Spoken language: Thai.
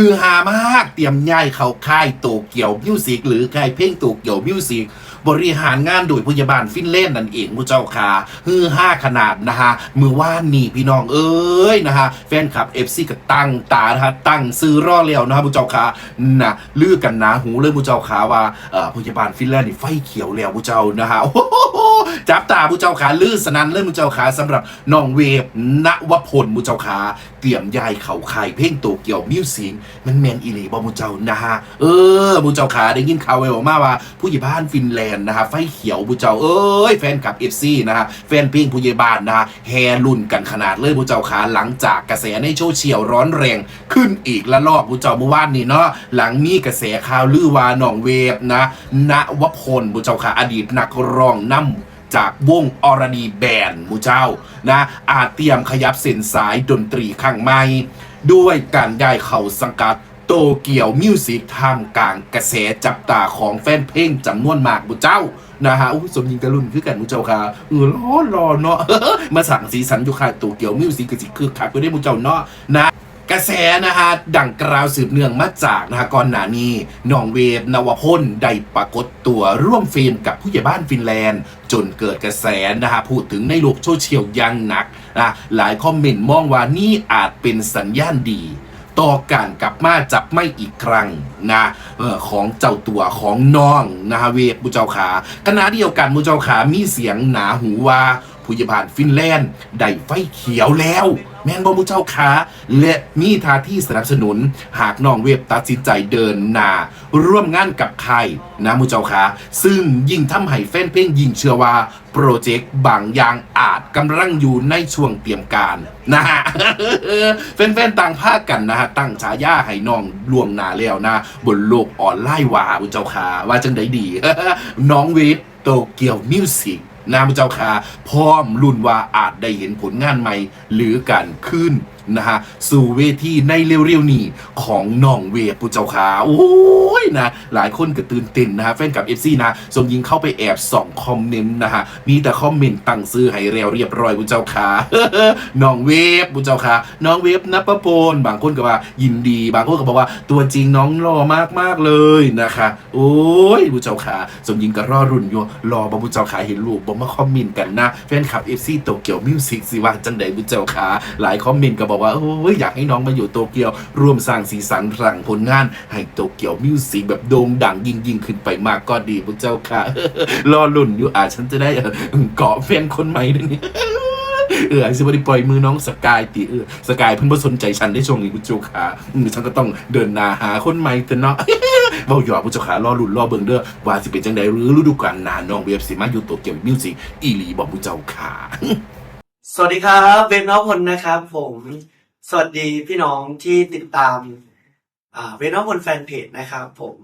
ฮือฮามากเตรียมย้ายเขาค่ายโตเกียวมิวสิกหรือค่ายเพลงโตเกียวมิวสิกบริหารงานโดยพยาบาลฟินแลนด์นั่นเองผู้เจ้าค่ะฮือฮาขนาดนะฮะมือว่านนี่พี่น้องเอ้ยนะฮะแฟนคลับ FC ก็ตั้งตานะฮะตั้งซื้อรอแล้วนะฮะผู้เจ้าค่ะนะลือกันนาหูเลยผู้เจ้าค่ะว่าเอ่อพยาบาลฟินแลนด์นี่ไฟเขียวแล้วผู้เจ้านะฮะโอ้โจับตาผู้เจ้าค่ะลือสนันเล่อนผู้เจ้าค่ะสำหรับน้องเวฟณวพลผู้เจ้าค่ะเตรียมยายเขาค่เพลงโตเกียวมิวสิกมันแมนอีหลีบ่ผู้เจ้านะฮะเออผู้เจ้าค่ะได้ยินข่าวไว้บอกมาว่า ผู้ใหญ่บ้านฟินแลนด์นะฮะไฟเขียวผู้เจ้าเอ้ยแฟนคลับ FC นะฮะแฟนเพลงผู้ใหญ่บ้านนะฮะแฮรุ่นกันขนาดเลยผู้เจ้าค่ะหลังจากกระแสในโซเชียลร้อนแรงขึ้นอีกละลอกผู้เจ้าเมื่อวานนี้เนาะหลังมีกระแสข่าวลือว่าน้องเวฟนะณวพลผู้เจ้าค่ะอดีตนักร้องนำจากวงอรดีแบนมูเจ้านะอาจเตรียมขยับเส้นสายดนตรีข้างใหม่ ด้วยการย้ายเข้าสังกัดโตเกียวมิวสิกท่ามกลางกระแสจับตาของแฟนเพลงจำนวนมากมูเจ้านะฮะอุ้ยสมยิงกระลุนคือกันมูเจ้าค่ะเออรอรอเนาะมาสั่งสีสันอยู่ค่ะโตเกียวมิวสิกก็สิคือคักก็ได้มูเจ้าเนาะนะ กระแสนะฮะดังกล่าวสืบเนื่องมาจากนะฮะก่อนหน้านี้น้องเวฟนวพลได้ปรากฏตัวร่วมเฟรมกับผู้ใหญ่บ้านฟินแลนด์ จนเกิดกระแสนะฮะพูดถึงในโลกโซเชียลอยังหนักนะหลายคอมเมนต์มองว่านี่อาจเป็นสัญญาณดี ต่อการกลับมาจับไม่อีกครั้งนะออของเจ้าตัวของน้องนะฮะเวฟมุเจ้าขาขณะเดียวกันมุเจ้าขามีเสียงหนาหูว่า ผู้ใหญ่บ้านฟินแลนด์ได้ไฟเขียวแล้ว แม่นบ่มุเจ้าขาและมีท่าที่สนับสนุน หากน้องเวฟตัดสินใจเดินหนาร่วมงานกับใครนะมุเจ้าขาซึ่งยิ่งทำให้แฟนเพลงยิ่งเชื่อว่าโปรเจกต์บางอย่างอาจกำลังอยู่ในช่วงเตรียมการนะฮะแฟนๆต่างภาคกันนะฮะตั้งฉายาให้น้องล่วงหนาแล้วนะ บนโลกออนไลน์ว่าบุเจ้าขาว่าจังไดดี น้องเวฟโตเกียวมิวสิก นะบุญเจ้าขาพร้อมรุ่นว่าอาจได้เห็นผลงานใหม่ หรือการขึ้น นะฮะสู่เวทีในเร็วๆนี้ของน้องเวปุเจ้าขาโอ้ยนะหลายคนก็ตื่นเต้นนะฮะแฟนกับ FC นะสมยิงเข้าไปแอบส่องคอมเมนต์นะฮะมีแต่คอมเมนต์ตั้งซื้อให้แล้วเรียบร้อยปุเจ้าขาน้องเวฟปุเจ้าขาน้องเวฟนับประโปนบางคนก็ว่ายินดี บางคนก็บอกว่าตัวจริงน้องหล่อมากๆเลยนะคะโอ้ยปุเจ้าขาสมยิงก็รอรุ่นอยู่รอบปุเจ้าขาเห็นรูปบอกมาคอมเมนต์กันนะแฟนคลับ FC โตเกียวมิวสิกสิว่าจังใดปุเจ้าขาหลายคอมเมนต์ก็บอกว่าอยอยากให้น้องมาอยู่โตเกียวร่วมสร้างสีสันสั่งผลงาน ให้โตเกียวมิวสิกแบบโด่งดังยิ่งยิ่งขึ้นไปมากก็ดีพุทธเจ้าค่ะรอลุ่นอยู่อาจฉันจะได้เกาะแฟนคนใหม่ด้วยนี่เออไอ้สิบได้ปล่อยมือน้องสกายตีเออสกายเพิ่งมาสนใจฉันได้ช่วงนี้พุทธเจ้าฉันก็ต้องเดินหนาหาคนใหม่แต่เนาะเบาหยอกพุทธเจ้ารอลุ่นรอเบิงเด้อว่าสิเป็นจังใดหรือฤดูกาลหนาน้องเบียบสิมาอยู่โตเกียวมิวสิกอีหลีบอกพุเจ้าค่ะ สวัสดีครับเวนนอพลนะครับผมสวัสดีพี่น้องที่ติดตามเวนนอพลแฟนเพจนะครับผม